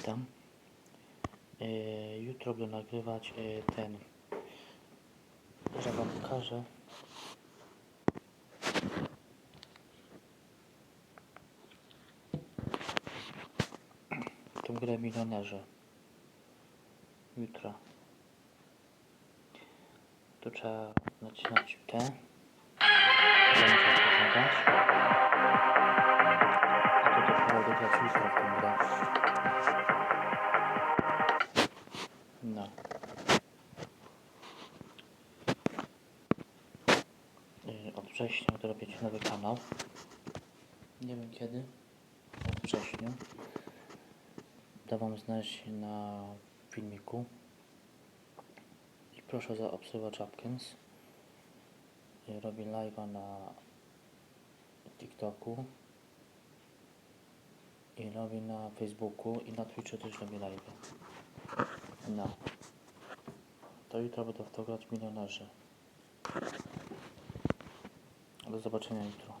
witam. Yy, jutro będę nagrywać yy, ten. Że wam pokażę. Tą grę milionerze. Jutro. Tu trzeba nacinać te. To muszę zadać. A to dopiero wygrać jutro w tą grę. No. Yy, Od września robić nowy kanał. Nie wiem kiedy. Od września. Da wam znać na filmiku. I proszę Japkins. Yy, Robi live'a na TikToku. I robi na Facebooku i na Twitchu też robi live'y. No. To jutro będę w to grać milionerzy. Do zobaczenia jutro.